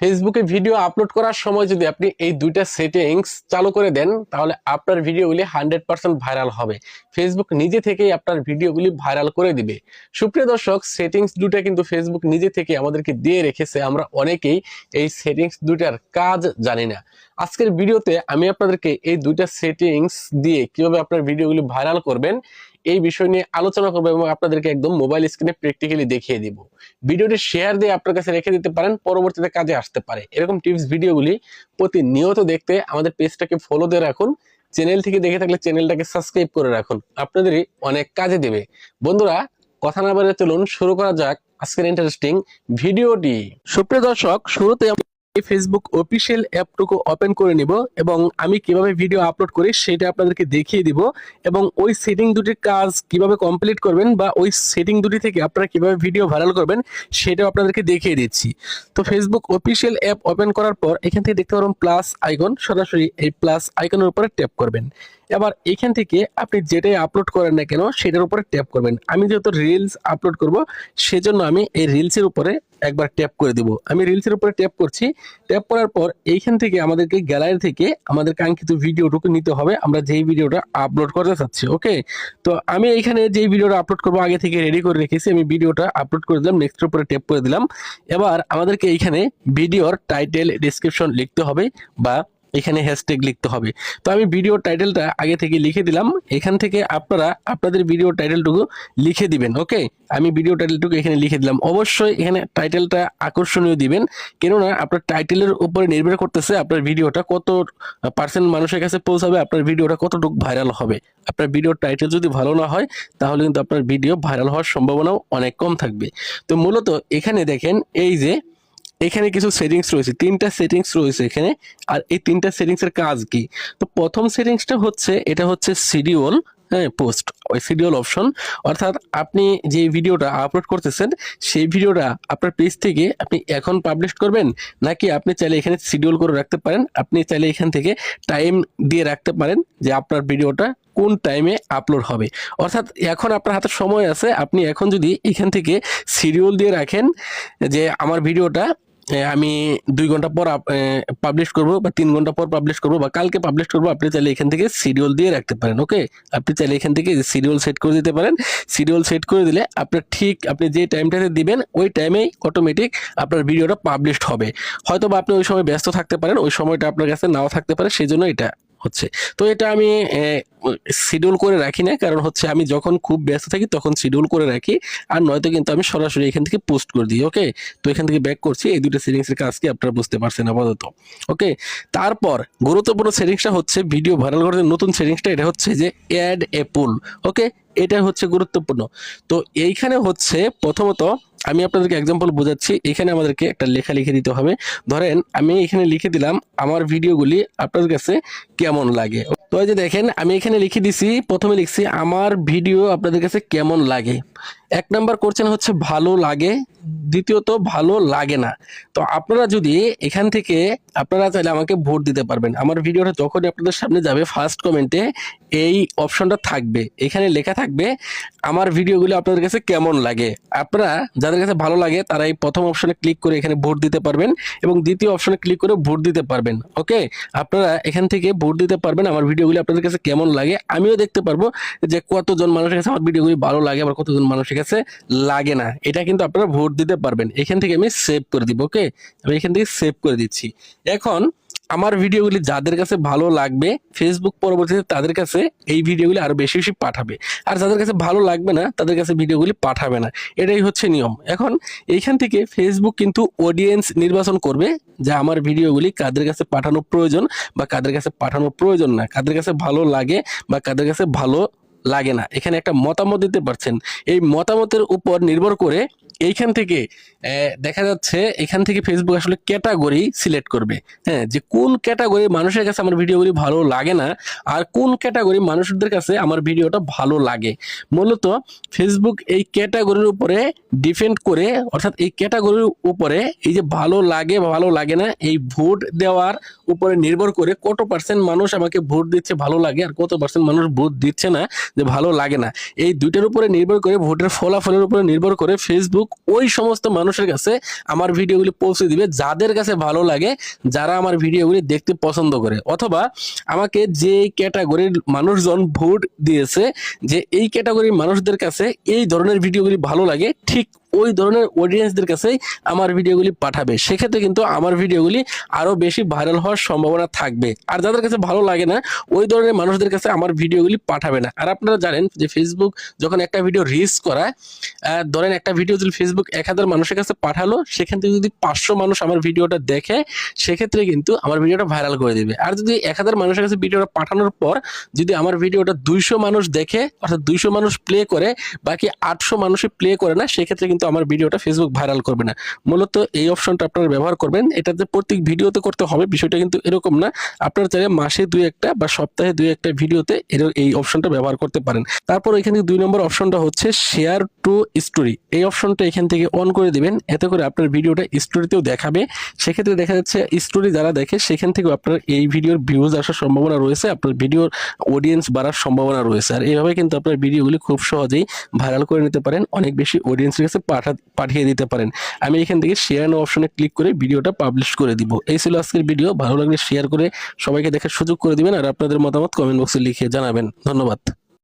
ফেসবুকে video upload করার সময় যদি আপনি এই দুইটা সেটিংস চালু করে দেন, তাহলে আপনার ভিডিওগুলি হান্ড্রেড পার্সেন্ট ভাইরাল হবে। ফেসবুক নিজে থেকেই আপনার ভিডিওগুলি ভাইরাল করে দিবে। সুপ্রিয় দর্শক সেটিংস দুটা কিন্তু ফেসবুক নিজে থেকে আমাদেরকে দিয়ে রেখেছে। আমরা অনেকেই এই সেটিংস দুটার কাজ জানি না। আজকের ভিডিওতে আমি আপনাদেরকে এই দুইটা সেটিংস দিয়ে কীভাবে আপনার ভিডিওগুলি ভাইরাল করবেন এই বিষয় নিয়ে আলোচনা করব এবং আপনাদেরকে একদম মোবাইল স্ক্রিনে প্র্যাকটিক্যালি দেখিয়ে দিব। ভিডিওটি শেয়ার দিয়ে আপনার কাছে রেখে দিতে পারেন, পরবর্তীতে কাজে আসতে পারে। এরকম টিপস ভিডিওগুলি প্রতিনিয়ত দেখতে আমাদের পেজটাকে ফলো দিয়ে রাখুন। চ্যানেল থেকে দেখে থাকলে চ্যানেলটাকে সাবস্ক্রাইব করে রাখুন। আপনাদেরই অনেক কাজে দেবে। বন্ধুরা, কথা না বাড়িয়ে চলুন, শুরু করা যাক আজকের ইন্টারেস্টিং ভিডিওটি সুপ্রিয় দর্শক, শুরুতে এই ফেসবুক অফিসিয়াল অ্যাপটুকু ওপেন করে নিব এবং আমি কীভাবে ভিডিও আপলোড করি সেটা আপনাদেরকে দেখিয়ে দিব এবং ওই সেটিং দুটির কাজ কীভাবে কমপ্লিট করবেন বা ওই সেটিং দুটি থেকে আপনারা কীভাবে ভিডিও ভাইরাল করবেন সেটাও আপনাদেরকে দেখিয়ে দিচ্ছি। তো ফেসবুক অফিসিয়াল অ্যাপ ওপেন করার পর এখান থেকে দেখতে পারবেন প্লাস আইকন সরাসরি এই প্লাস আইকনের উপরে ট্যাপ করবেন। এবার এখান থেকে আপনি যেটাই আপলোড করেন না কেন, সেটার উপরে ট্যাপ করবেন। আমি যেহেতু রিলস আপলোড করব, সেজন্য আমি এই রিলসের উপরে একবার ট্যাপ করে দিব। আমি রিলসের উপরে ট্যাপ করছি। ট্যাপ করার পর এইখান থেকে আমাদেরকে গ্যালারি থেকে আমাদের কাঙ্ক্ষিত ভিডিওটুকু নিতে হবে। আমরা যেই ভিডিওটা আপলোড করতে চাচ্ছি ওকে তো আমি এইখানে যেই ভিডিওটা আপলোড করব, আগে থেকে রেডি করে রেখেছি। আমি ভিডিওটা আপলোড করে দিলাম নেক্সটের উপরে ট্যাপ করে দিলাম। এবার আমাদেরকে এইখানে ভিডিওর টাইটেল ডিসক্রিপশন লিখতে হবে বা এখানে হ্যাশট্যাগ লিখতে হবে। তো আমি ভিডিও টাইটেলটা আগে থেকে লিখে দিলাম। এখান থেকে আপনারা আপনাদের ভিডিও টাইটেলটুকু লিখে দিবেন ওকে আমি ভিডিও টাইটেলটুকু এখানে লিখে দিলাম। অবশ্যই এখানে টাইটেলটা আকর্ষণীয় দিবেন, কেননা আপনার টাইটেলের উপরে নির্ভর করতেছে আপনার ভিডিওটা কত পার্সেন্ট মানুষের কাছে পৌঁছাবে, আপনার ভিডিওটা কতটুকু ভাইরাল হবে। আপনার ভিডিওর টাইটেল যদি ভালো না হয়, তাহলে কিন্তু আপনার ভিডিও ভাইরাল হওয়ার সম্ভাবনাও অনেক কম থাকবে। তো মূলত এখানে দেখেন, এই যে এখানে কিছু সেটিংস রয়েছে, তিনটা সেটিংস রয়েছে এখানে, আর এই তিনটা সেটিংস এর কাজ কি? তো প্রথম সেটিংসটা হচ্ছে, এটা হচ্ছে সিডিউল হ্যাঁ পোস্ট ওই সিডিউল অপশন অর্থাৎ আপনি যে ভিডিওটা আপলোড করতেছেন, সেই ভিডিওটা আপনার পেজ থেকে আপনি এখন পাবলিশ করবেন, নাকি আপনি চাইলে এখানে শিডিউল করে রাখতে পারেন, আপনি চাইলে এখান থেকে টাইম দিয়ে রাখতে পারেন যে আপনার ভিডিওটা কোন টাইমে আপলোড হবে। অর্থাৎ এখন আপনার হাতে সময় আছে, আপনি এখন যদি এখান থেকে শিডিউল দিয়ে রাখেন, যে আমার ভিডিওটা আমি দুই ঘণ্টা পর পাবলিশ করব বা তিন ঘণ্টা পর পাবলিশ করব বা কালকে পাবলিশ করব, আপনি চাইলে এখান থেকে শিডিউল দিয়ে রাখতে পারেন ওকে আপনি চাইলে এখান থেকে শিডিউল সেট করে দিতে পারেন। শিডিউল সেট করে দিলে আপনার ঠিক আপনি যে টাইমটাতে দিবেন, ওই টাইমেই অটোমেটিক আপনার ভিডিওটা পাবলিশড হবে। হয়তো বা আপনি ওই সময় ব্যস্ত থাকতে পারেন, ওই সময়টা আপনার কাছে নাও থাকতে পারে, সেই জন্য এটা হচ্ছে। তো এটা আমি শিডিউল করে রাখি না, কারণ হচ্ছে আমি যখন খুব ব্যস্ত থাকি তখন শিডিউল করে রাখি, আর নয়তো কিন্তু আমি সরাসরি এখান থেকে পোস্ট করে দিই ওকে তো এখান থেকে ব্যাক করছি, এই দুটো সেটিংসের কাজ কি আপনারা বুঝতে পারছেন আপাতত ওকে তারপর গুরুত্বপূর্ণ সেটিংসটা হচ্ছে ভিডিও ভাইরাল করতে নতুন সেটিংসটা এটা হচ্ছে যে অ্যাড এ পুল ওকে এটা হচ্ছে গুরুত্বপূর্ণ। তো এইখানে হচ্ছে প্রথমত আমি আপনাদেরকে এক্সাম্পল বোঝাচ্ছি, এখানে আমাদেরকে একটা লেখা লিখে দিতে হবে। ধরেন আমি এখানে লিখে দিলাম আমার ভিডিওগুলি আপনাদের কাছে কেমন লাগে? তো এই যে দেখেন, আমি এখানে লিখে দিছি, প্রথমে লিখছি আমার ভিডিও আপনাদের কাছে কেমন লাগে? এক নাম্বার করছেন হচ্ছে, ভালো লাগে? দ্বিতীয়ত, ভালো লাগে না। তো আপনারা যদি এখান থেকে, আপনারা চাইলে আমাকে ভোট দিতে পারবেন। আমার ভিডিওটা যখনই আপনাদের সামনে যাবে ফার্স্ট কমেন্টে এই অপশনটা থাকবে। এখানে লেখা থাকবে, আমার ভিডিওগুলো আপনাদের কাছে কেমন লাগে? আপনারা, যাদের কাছে ভালো লাগে, তারা এই প্রথম অপশনে ক্লিক করে এখানে ভোট দিতে পারবেন এবং দ্বিতীয় অপশনে ক্লিক করে ভোট দিতে পারবেন। ওকে আপনারা এখান থেকে ভোট দিতে পারবেন, আমার ভিডিওগুলি আপনাদের কাছে কেমন লাগে? আমিও দেখতে পারব যে কতজন মানুষের কাছে আমার ভিডিওগুলি ভালো লাগে, আবার কতজন মানুষের কাছে লাগে না। এটা কিন্তু আপনারা ভোট দিতে পারবেন। এখান থেকে আমি সেভ করে দিব ওকে আমি এখান থেকে সেভ করে দিচ্ছি। এখন, আমার ভিডিওগুলি যাদের কাছে ভালো লাগবে ফেসবুক পরবর্তীতে তাদের কাছে এই ভিডিওগুলি আরও বেশি বেশি পাঠাবে। আর যাদের কাছে ভালো লাগবে না, তাদের কাছে ভিডিওগুলি পাঠাবে না। এটাই হচ্ছে নিয়ম। এখন, এইখান থেকে ফেসবুক কিন্তু অডিয়েন্স নির্বাচন করবে, যে আমার ভিডিওগুলি কাদের কাছে পাঠানো প্রয়োজন বা কাদের কাছে পাঠানো প্রয়োজন না। কাদের কাছে ভালো লাগে বা কাদের কাছে ভালো লাগে না। এখানে একটা মতামত দিতে পারছেন। এই মতামতের উপর নির্ভর করে এইখান থেকে দেখা যাচ্ছে এখান থেকে ফেসবুক আসলে ক্যাটাগরি সিলেক্ট করবে। হ্যাঁ যে কোন ক্যাটাগরি মানুষের কাছে আমার ভিডিওগুলি ভালো লাগে না, আর কোন ক্যাটাগরি মানুষদের কাছে আমার ভিডিওটা ভালো লাগে। মূলত ফেসবুক এই ক্যাটাগরির উপরে ডিপেন্ড করে, অর্থাৎ এই ক্যাটাগরির উপরে এই যে ভালো লাগে বা ভালো লাগে না, এই ভোট দেওয়ার উপরে নির্ভর করে কত পার্সেন্ট মানুষ আমাকে ভোট দিচ্ছে ভালো লাগে, আর কত পার্সেন্ট মানুষ ভোট দিচ্ছে না যে ভালো লাগে না। এই দুইটার উপরে নির্ভর করে ভোটের ফলাফলের উপরে নির্ভর করে ফেসবুক ওই সমস্ত মানুষের কাছে আমার ভিডিওগুলি পৌঁছে দিবে, যাদের কাছে ভালো লাগে, যারা আমার ভিডিওগুলি দেখতে পছন্দ করে। অথবা আমাকে যে ক্যাটাগরির মানুষজন ভোট দিয়েছে, যে এই ক্যাটাগরির মানুষদের কাছে এই ধরনের ভিডিওগুলি ভালো লাগে, ঠিক ওই ধরনের অডিয়েন্সদের কাছেই আমার ভিডিওগুলি পাঠাবে। সেক্ষেত্রে কিন্তু আমার ভিডিওগুলি আরও বেশি ভাইরাল হওয়ার সম্ভাবনা থাকবে। আর যাদের কাছে ভালো লাগে না, ওই ধরনের মানুষদের কাছে আমার ভিডিওগুলি পাঠাবে না। আর আপনারা জানেন যে ফেসবুক যখন একটা ভিডিও রিচ করায় ধরেন একটা ভিডিও যদি ফেসবুক এক হাজার মানুষের কাছে পাঠালো, সেখান থেকে যদি পাঁচশো মানুষ আমার ভিডিওটা দেখে, সেক্ষেত্রে কিন্তু আমার ভিডিওটা ভাইরাল করে দেবে। আর যদি এক হাজার মানুষের কাছে ভিডিওটা পাঠানোর পর যদি আমার ভিডিওটা দুইশো মানুষ দেখে, অর্থাৎ দুইশো মানুষ প্লে করে, বাকি আটশো মানুষই প্লে করে না, সেক্ষেত্রে কিন্তু আমার ভিডিওটা ফেসবুক ভাইরাল করবে না। মূলত এই অপশনটা আপনারা ব্যবহার করবেন। এটাতে প্রত্যেক ভিডিওতে করতে হবে, বিষয়টা কিন্তু এরকম না। আপনারা চাইলে মাসে দুই একটা বা সপ্তাহে দুই একটা ভিডিওতে এর- এই অপশনটা ব্যবহার করতে পারেন। তারপর এখানে দুই নম্বর অপশনটা হচ্ছে শেয়ার টু স্টোরি এই অপশনটা এখান থেকে অন করে দিবেন। এতে করে আপনার ভিডিওটা স্টোরিতেও দেখাবে। সেক্ষেত্রে দেখা যাচ্ছে স্টোরি যারা দেখে, সেখান থেকেও আপনার এই ভিডিওর ভিউজ আসার সম্ভাবনা রয়েছে। আপনার ভিডিওর অডিয়েন্স বাড়ার সম্ভাবনা রয়েছে। আর এইভাবে কিন্তু আপনার ভিডিওগুলি খুব সহজেই ভাইরাল করে নিতে পারেন। অনেক বেশি অডিয়েন্সের কাছে পাঠা, পাঠিয়ে দিতে পারেন। আমি এখান থেকে শেয়ার নো অপশনে ক্লিক করে ভিডিওটা পাবলিশ করে দিব। এই ছিল আজকের ভিডিও ভালো লাগলে শেয়ার করে সবাইকে দেখার সুযোগ করে দিবেন আর আপনাদের মতামত কমেন্ট বক্সে লিখে জানাবেন। ধন্যবাদ।